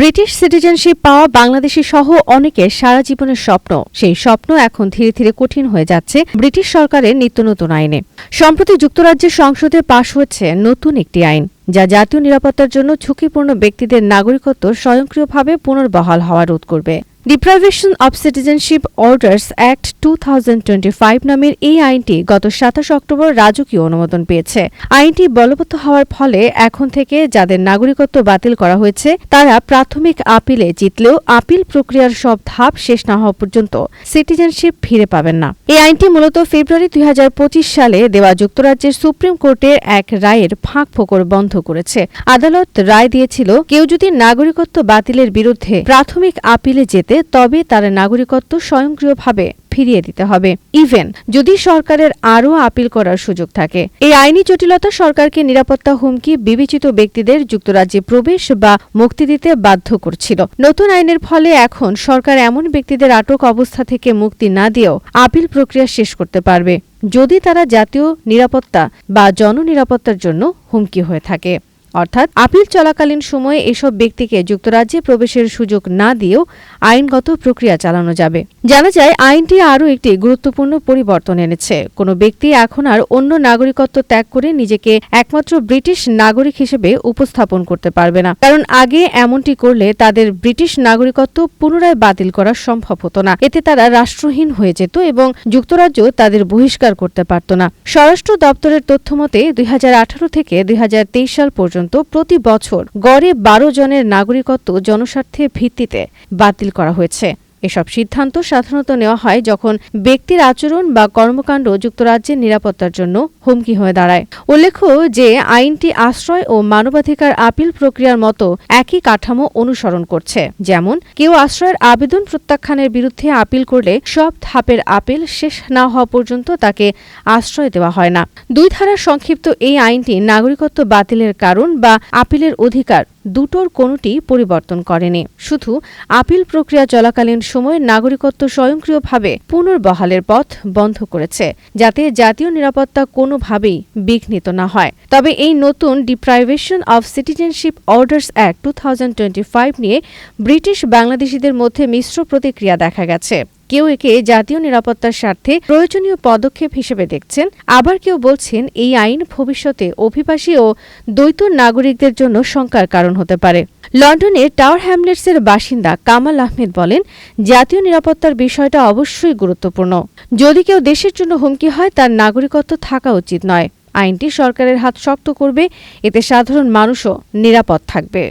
British citizenship পাওয়া বাংলাদেশি সহ অনেকের সারা জীবনের স্বপ্ন। সেই স্বপ্ন এখন ধীরে ধীরে কঠিন হয়ে যাচ্ছে ব্রিটিশ সরকারের নিত্য নতুন আইনে। সম্প্রতি যুক্তরাজ্যের সংসদে পাশ হয়েছে নতুন একটি আইন, যা জাতীয় নিরাপত্তার জন্য ঝুঁকিপূর্ণ ব্যক্তিদের নাগরিকত্ব স্বয়ংক্রিয়ভাবে পুনর্বহাল হওয়া রোধ করবে। Deprivation of citizenship orders act two নামের এই আইনটি গত সাতাশ অক্টোবর রাজকীয় অনুমোদন পেয়েছে। আইনটি বলবৎ হওয়ার ফলে এখন থেকে যাদের নাগরিকত্ব বাতিল করা হয়েছে, তারা প্রাথমিক আপিলে জিতলেও আপিল প্রক্রিয়ার সব ধাপ শেষ না হওয়া পর্যন্ত সিটিজেনশিপ ফিরে পাবেন না। এই আইনটি মূলত ফেব্রুয়ারি দুই হাজার পঁচিশ সালে দেওয়া যুক্তরাজ্যের সুপ্রিম কোর্টের এক রায়ের ফাঁক ফোকর বন্ধ করেছে। আদালত রায় দিয়েছিল, কেউ যদি নাগরিকত্ব বাতিলের বিরুদ্ধে প্রাথমিক আপিলে যেতে তবে তার নাগরিকত্ব স্বয়ংক্রিয়ভাবে ফিরিয়ে দিতে হবে। ইভেন যদি সরকারের আরও আপিল করার সুযোগ থাকে। এই আইনি জটিলতা সরকারকে নিরাপত্তা হুমকি বিবেচিত ব্যক্তিদের যুক্তরাজ্যে প্রবেশ বা মুক্তি দিতে বাধ্য করছিল। নতুন আইনের ফলে এখন সরকার এমন ব্যক্তিদের আটক অবস্থা থেকে মুক্তি না দিয়েও আপিল প্রক্রিয়া শেষ করতে পারবে। যদি তারা জাতীয় নিরাপত্তা বা জননিরাপত্তার জন্য হুমকি হয়ে থাকে। অর্থাৎ আপিল চলাকালীন সময়ে এসব ব্যক্তিকে যুক্তরাজ্যে প্রবেশের সুযোগ না দিয়েও আইনগত প্রক্রিয়া চালানো যাবে। জানা যায়, আইনটি আরও একটি গুরুত্বপূর্ণ পরিবর্তন এনেছে। কোনো ব্যক্তি এখন আর অন্য নাগরিকত্ব ত্যাগ করে নিজেকে একমাত্র ব্রিটিশ নাগরিক হিসেবে উপস্থাপন করতে পারবে না। কারণ আগে এমনটি করলে তাদের ব্রিটিশ নাগরিকত্ব পুনরায় বাতিল করা সম্ভব হতো না। এতে তারা রাষ্ট্রহীন হয়ে যেত এবং যুক্তরাজ্য তাদের বহিষ্কার করতে পারত না। স্বরাষ্ট্র দপ্তরের তথ্যমতে, দুই হাজার আঠারো থেকে দুই হাজার তেইশ সাল পর্যন্ত প্রতি বছর গড়ে বারো জনের নাগরিকত্ব জনস্বার্থের ভিত্তিতে বাতিল করা হয়েছে। এসব সিদ্ধান্ত সাধারণত নেওয়া হয় যখন ব্যক্তির আচরণ বা কর্মকাণ্ড যুক্তরাজ্যের নিরাপত্তার জন্য হুমকি হয়ে দাঁড়ায়। উল্লেখ্য যে আইনটি আশ্রয় ও মানবাধিকার আপিল প্রক্রিয়ার মতো একই কাঠামো অনুসরণ করছে। যেমন, কেউ আশ্রয়ের আবেদন প্রত্যাখ্যানের বিরুদ্ধে আপিল করলে সব ধাপের আপিল শেষ না হওয়া পর্যন্ত তাকে আশ্রয় দেওয়া হয় না। দুই ধারার সংক্ষিপ্ত এই আইনটি নাগরিকত্ব বাতিলের কারণ বা আপিলের অধিকার দুটোর কোনোটি পরিবর্তন করেনি। শুধু আপিল প্রক্রিয়া চলাকালীন সময় নাগরিকত্ব স্বয়ংক্রিয়ভাবে পুনর্বহালের পথ বন্ধ করেছে, যাতে জাতীয় নিরাপত্তা কোনোভাবেই বিঘ্নিত না হয়। তবে এই নতুন deprivation of citizenship orders act two নিয়ে ব্রিটিশ বাংলাদেশিদের মধ্যে মিশ্র প্রতিক্রিয়া দেখা গেছে। কেউ একে জাতীয় নিরাপত্তার স্বার্থে প্রয়োজনীয় পদক্ষেপ হিসেবে দেখছেন। আবার কেউ বলছেন এই আইন ভবিষ্যতে অভিবাসী ও দ্বৈত নাগরিকদের জন্য শঙ্কার কারণ হতে পারে। লন্ডনের টাওয়ার হ্যামলেটসের বাসিন্দা কামাল আহমেদ বলেন, জাতীয় নিরাপত্তার বিষয়টা অবশ্যই গুরুত্বপূর্ণ। যদি কেউ দেশের জন্য হুমকি হয়, তার নাগরিকত্ব থাকা উচিত নয়। আইনটি সরকারের হাত শক্ত করবে, এতে সাধারণ মানুষও নিরাপদ থাকবে।